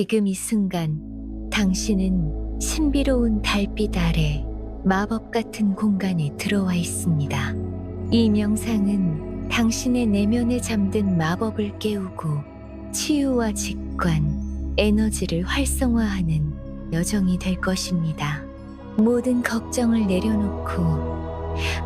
지금 이 순간 당신은 신비로운 달빛 아래 마법 같은 공간에 들어와 있습니다. 이 명상은 당신의 내면에 잠든 마법을 깨우고 치유와 직관, 에너지를 활성화하는 여정이 될 것입니다. 모든 걱정을 내려놓고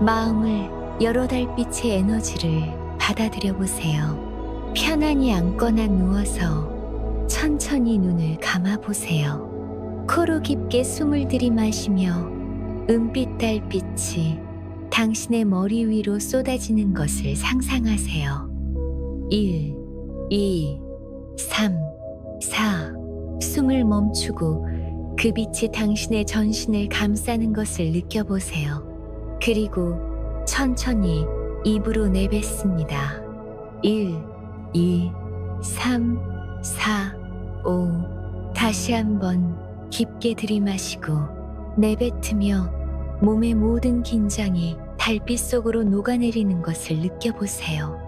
마음을 여러 달빛의 에너지를 받아들여 보세요. 편안히 앉거나 누워서 천천히 눈을 감아 보세요. 코로 깊게 숨을 들이마시며 은빛 달빛이 당신의 머리 위로 쏟아지는 것을 상상하세요. 1, 2, 3, 4. 숨을 멈추고 그 빛이 당신의 전신을 감싸는 것을 느껴보세요. 그리고 천천히 입으로 내뱉습니다. 1, 2, 3, 4, 5. 다시 한번 깊게 들이마시고 내뱉으며 몸의 모든 긴장이 달빛 속으로 녹아내리는 것을 느껴보세요.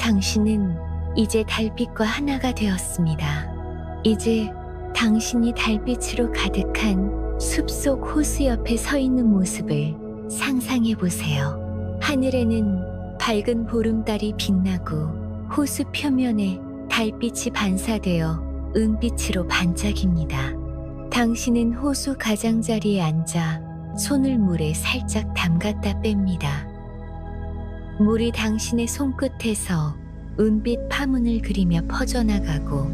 당신은 이제 달빛과 하나가 되었습니다. 이제 당신이 달빛으로 가득한 숲속 호수 옆에 서 있는 모습을 상상해 보세요. 하늘에는 밝은 보름달이 빛나고 호수 표면에 달빛이 반사되어 은빛으로 반짝입니다. 당신은 호수 가장자리에 앉아 손을 물에 살짝 담갔다 뺍니다. 물이 당신의 손끝에서 은빛 파문을 그리며 퍼져나가고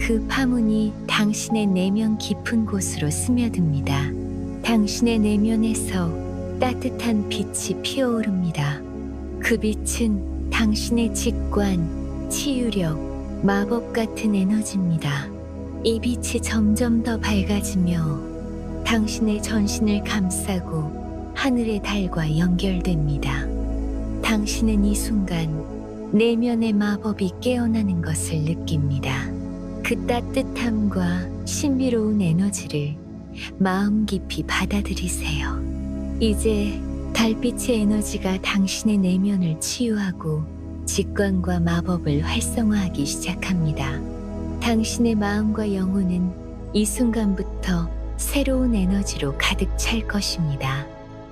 그 파문이 당신의 내면 깊은 곳으로 스며듭니다. 당신의 내면에서 따뜻한 빛이 피어오릅니다. 그 빛은 당신의 직관, 치유력, 마법 같은 에너지입니다. 이 빛이 점점 더 밝아지며 당신의 전신을 감싸고 하늘의 달과 연결됩니다. 당신은 이 순간 내면의 마법이 깨어나는 것을 느낍니다. 그 따뜻함과 신비로운 에너지를 마음 깊이 받아들이세요. 이제 달빛의 에너지가 당신의 내면을 치유하고 직관과 마법을 활성화하기 시작합니다. 당신의 마음과 영혼은 이 순간부터 새로운 에너지로 가득 찰 것입니다.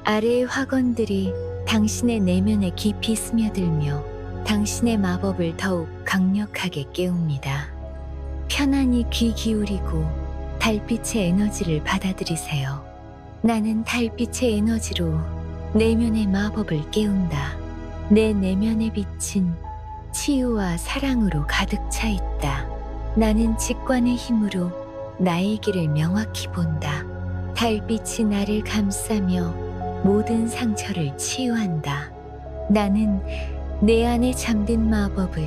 아래의 화건들이 당신의 내면에 깊이 스며들며 당신의 마법을 더욱 강력하게 깨웁니다. 편안히 귀 기울이고 달빛의 에너지를 받아들이세요. 나는 달빛의 에너지로 내면의 마법을 깨운다. 내 내면의 빛은 치유와 사랑으로 가득 차 있다. 나는 직관의 힘으로 나의 길을 명확히 본다. 달빛이 나를 감싸며 모든 상처를 치유한다. 나는 내 안에 잠든 마법을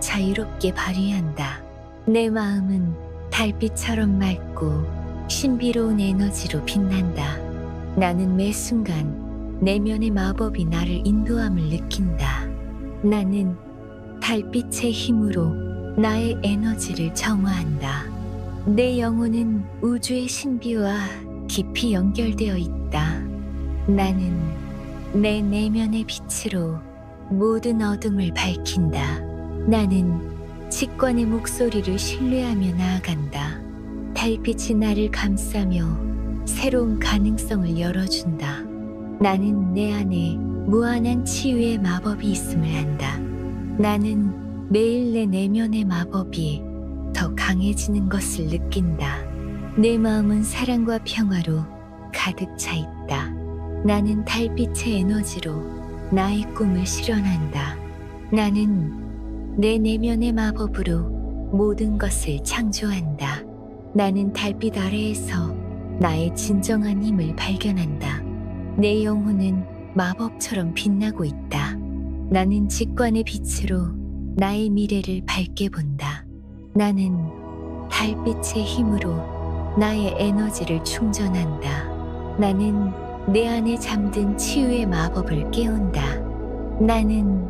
자유롭게 발휘한다. 내 마음은 달빛처럼 맑고 신비로운 에너지로 빛난다. 나는 매 순간 내면의 마법이 나를 인도함을 느낀다. 나는 달빛의 힘으로 나의 에너지를 정화한다. 내 영혼은 우주의 신비와 깊이 연결되어 있다. 나는 내 내면의 빛으로 모든 어둠을 밝힌다. 나는 직관의 목소리를 신뢰하며 나아간다. 달빛이 나를 감싸며 새로운 가능성을 열어준다. 나는 내 안에 무한한 치유의 마법이 있음을 안다. 나는 매일 내 내면의 마법이 더 강해지는 것을 느낀다. 내 마음은 사랑과 평화로 가득 차 있다. 나는 달빛의 에너지로 나의 꿈을 실현한다. 나는 내 내면의 마법으로 모든 것을 창조한다. 나는 달빛 아래에서 나의 진정한 힘을 발견한다. 내 영혼은 마법처럼 빛나고 있다. 나는 직관의 빛으로 나의 미래를 밝게 본다. 나는 달빛의 힘으로 나의 에너지를 충전한다. 나는 내 안에 잠든 치유의 마법을 깨운다. 나는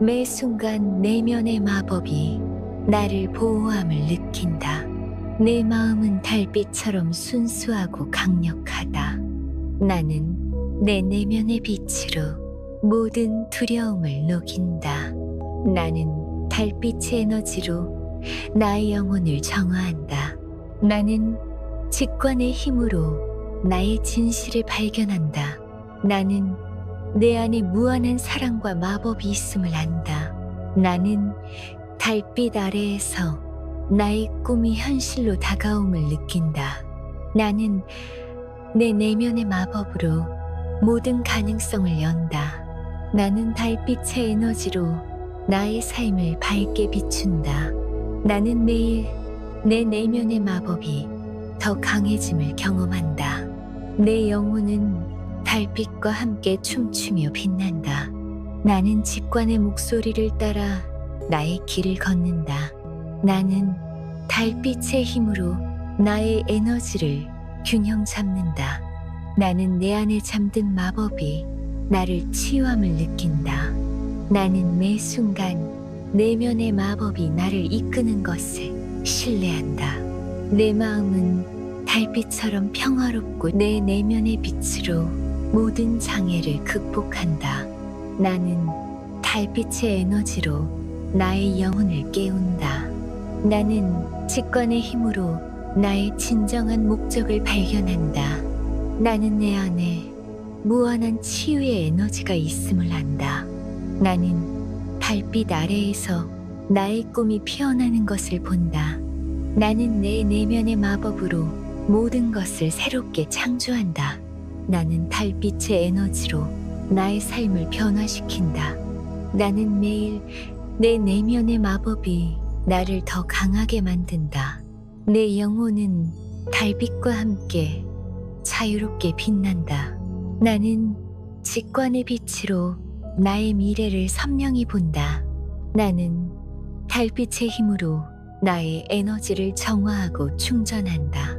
매 순간 내면의 마법이 나를 보호함을 느낀다. 내 마음은 달빛처럼 순수하고 강력하다. 나는 내 내면의 빛으로 모든 두려움을 녹인다. 나는 달빛의 에너지로 나의 영혼을 정화한다. 나는 직관의 힘으로 나의 진실을 발견한다. 나는 내 안에 무한한 사랑과 마법이 있음을 안다. 나는 달빛 아래에서 나의 꿈이 현실로 다가옴을 느낀다. 나는 내 내면의 마법으로 모든 가능성을 연다. 나는 달빛의 에너지로 나의 삶을 밝게 비춘다. 나는 매일 내 내면의 마법이 더 강해짐을 경험한다. 내 영혼은 달빛과 함께 춤추며 빛난다. 나는 직관의 목소리를 따라 나의 길을 걷는다. 나는 달빛의 힘으로 나의 에너지를 균형 잡는다. 나는 내 안에 잠든 마법이 나를 치유함을 느낀다. 나는 매 순간 내면의 마법이 나를 이끄는 것을 신뢰한다. 내 마음은 달빛처럼 평화롭고 내 내면의 빛으로 모든 장애를 극복한다. 나는 달빛의 에너지로 나의 영혼을 깨운다. 나는 직관의 힘으로 나의 진정한 목적을 발견한다. 나는 내 안에 무한한 치유의 에너지가 있음을 안다. 나는 달빛 아래에서 나의 꿈이 피어나는 것을 본다. 나는 내 내면의 마법으로 모든 것을 새롭게 창조한다. 나는 달빛의 에너지로 나의 삶을 변화시킨다. 나는 매일 내 내면의 마법이 나를 더 강하게 만든다. 내 영혼은 달빛과 함께 자유롭게 빛난다. 나는 직관의 빛으로 나의 미래를 선명히 본다. 나는 달빛의 힘으로 나의 에너지를 정화하고 충전한다.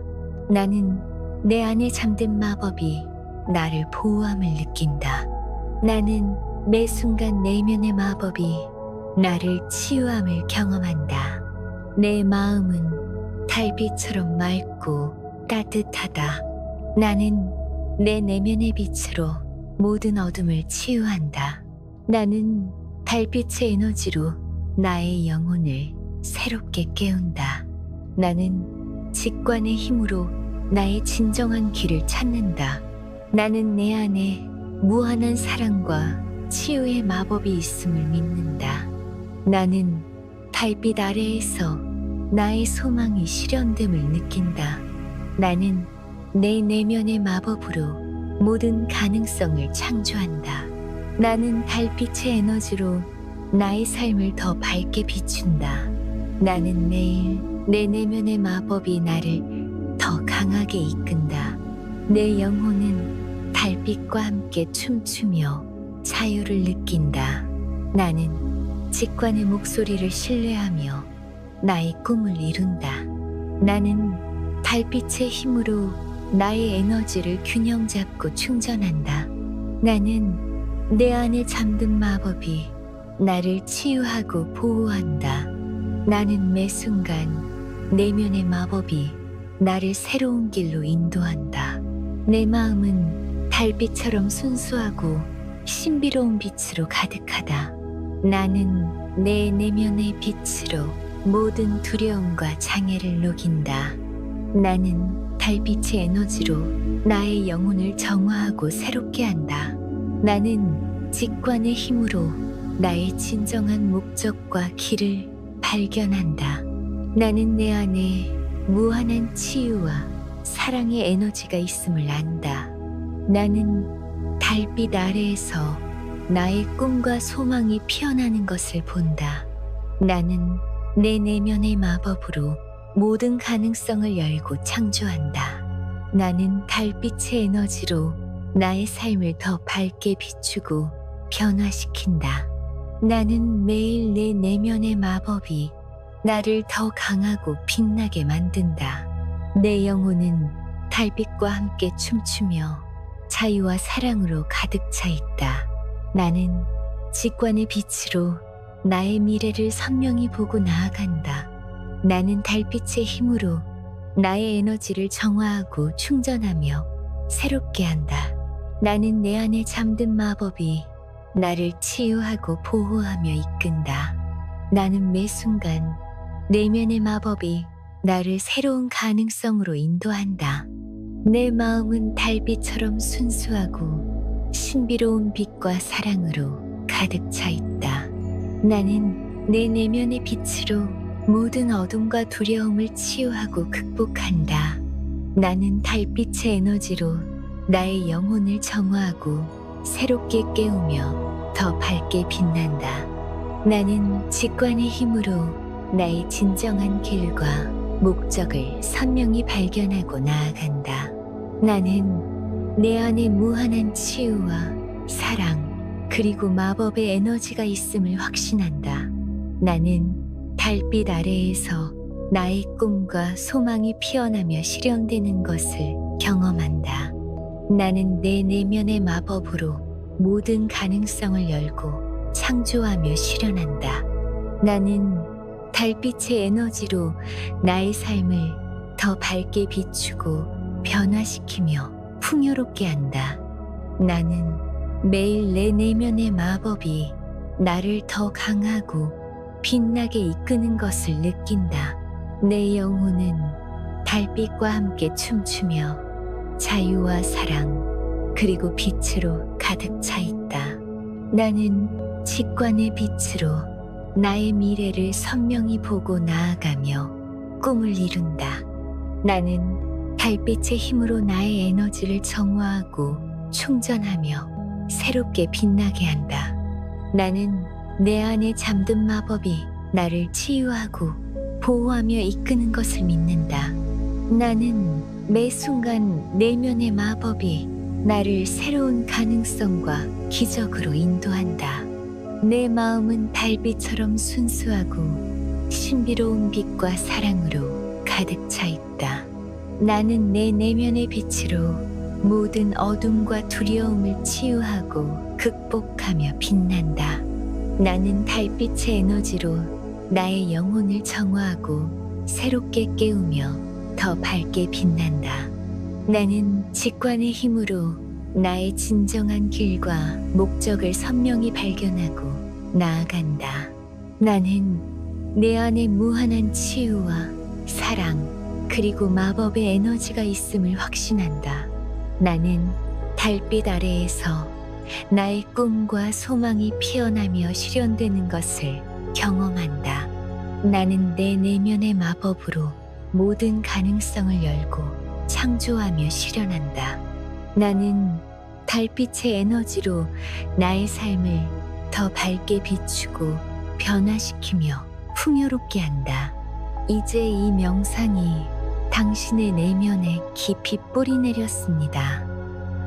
나는 내 안에 잠든 마법이 나를 보호함을 느낀다. 나는 매 순간 내면의 마법이 나를 치유함을 경험한다. 내 마음은 달빛처럼 맑고 따뜻하다. 나는 내 내면의 빛으로 모든 어둠을 치유한다. 나는 달빛의 에너지로 나의 영혼을 새롭게 깨운다. 나는 직관의 힘으로 나의 진정한 길을 찾는다. 나는 내 안에 무한한 사랑과 치유의 마법이 있음을 믿는다. 나는 달빛 아래에서 나의 소망이 실현됨을 느낀다. 나는 내 내면의 마법으로 모든 가능성을 창조한다. 나는 달빛의 에너지로 나의 삶을 더 밝게 비춘다. 나는 매일 내 내면의 마법이 나를 더 강하게 이끈다. 내 영혼은 달빛과 함께 춤추며 자유를 느낀다. 나는 직관의 목소리를 신뢰하며 나의 꿈을 이룬다. 나는 달빛의 힘으로 나의 에너지를 균형 잡고 충전한다. 나는 내 안에 잠든 마법이 나를 치유하고 보호한다. 나는 매 순간 내면의 마법이 나를 새로운 길로 인도한다. 내 마음은 달빛처럼 순수하고 신비로운 빛으로 가득하다. 나는 내 내면의 빛으로 모든 두려움과 장애를 녹인다. 나는 달빛의 에너지로 나의 영혼을 정화하고 새롭게 한다. 나는 직관의 힘으로 나의 진정한 목적과 길을 발견한다. 나는 내 안에 무한한 치유와 사랑의 에너지가 있음을 안다. 나는 달빛 아래에서 나의 꿈과 소망이 피어나는 것을 본다. 나는 내 내면의 마법으로 모든 가능성을 열고 창조한다. 나는 달빛의 에너지로 나의 삶을 더 밝게 비추고 변화시킨다. 나는 매일 내 내면의 마법이 나를 더 강하고 빛나게 만든다. 내 영혼은 달빛과 함께 춤추며 자유와 사랑으로 가득 차 있다. 나는 직관의 빛으로 나의 미래를 선명히 보고 나아간다. 나는 달빛의 힘으로 나의 에너지를 정화하고 충전하며 새롭게 한다. 나는 내 안에 잠든 마법이 나를 치유하고 보호하며 이끈다. 나는 매 순간 내면의 마법이 나를 새로운 가능성으로 인도한다. 내 마음은 달빛처럼 순수하고 신비로운 빛과 사랑으로 가득 차 있다. 나는 내 내면의 빛으로 모든 어둠과 두려움을 치유하고 극복한다. 나는 달빛의 에너지로 나의 영혼을 정화하고 새롭게 깨우며 더 밝게 빛난다. 나는 직관의 힘으로 나의 진정한 길과 목적을 선명히 발견하고 나아간다. 나는 내 안에 무한한 치유와 사랑, 그리고 마법의 에너지가 있음을 확신한다. 나는 달빛 아래에서 나의 꿈과 소망이 피어나며 실현되는 것을 경험한다. 나는 내 내면의 마법으로 모든 가능성을 열고 창조하며 실현한다. 나는 달빛의 에너지로 나의 삶을 더 밝게 비추고 변화시키며 풍요롭게 한다. 나는 매일 내 내면의 마법이 나를 더 강하고 빛나게 이끄는 것을 느낀다. 내 영혼은 달빛과 함께 춤추며 자유와 사랑 그리고 빛으로 가득 차 있다. 나는 직관의 빛으로 나의 미래를 선명히 보고 나아가며 꿈을 이룬다. 나는 달빛의 힘으로 나의 에너지를 정화하고 충전하며 새롭게 빛나게 한다. 나는 내 안에 잠든 마법이 나를 치유하고 보호하며 이끄는 것을 믿는다. 나는 매 순간 내면의 마법이 나를 새로운 가능성과 기적으로 인도한다. 내 마음은 달빛처럼 순수하고 신비로운 빛과 사랑으로 가득 차 있다. 나는 내 내면의 빛으로 모든 어둠과 두려움을 치유하고 극복하며 빛난다. 나는 달빛의 에너지로 나의 영혼을 정화하고 새롭게 깨우며 더 밝게 빛난다. 나는 직관의 힘으로 나의 진정한 길과 목적을 선명히 발견하고 나아간다. 나는 내 안에 무한한 치유와 사랑, 그리고 마법의 에너지가 있음을 확신한다. 나는 달빛 아래에서 나의 꿈과 소망이 피어나며 실현되는 것을 경험한다. 나는 내 내면의 마법으로 모든 가능성을 열고 창조하며 실현한다. 나는 달빛의 에너지로 나의 삶을 더 밝게 비추고 변화시키며 풍요롭게 한다. 이제 이 명상이 당신의 내면에 깊이 뿌리 내렸습니다.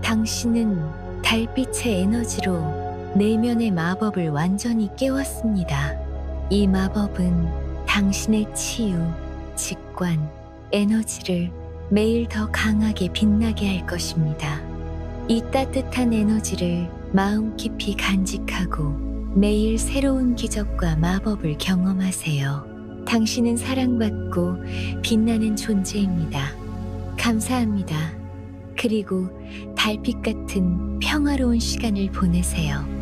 당신은 달빛의 에너지로 내면의 마법을 완전히 깨웠습니다. 이 마법은 당신의 치유, 직관, 에너지를 매일 더 강하게 빛나게 할 것입니다. 이 따뜻한 에너지를 마음 깊이 간직하고 매일 새로운 기적과 마법을 경험하세요. 당신은 사랑받고 빛나는 존재입니다. 감사합니다. 그리고 달빛 같은 평화로운 시간을 보내세요.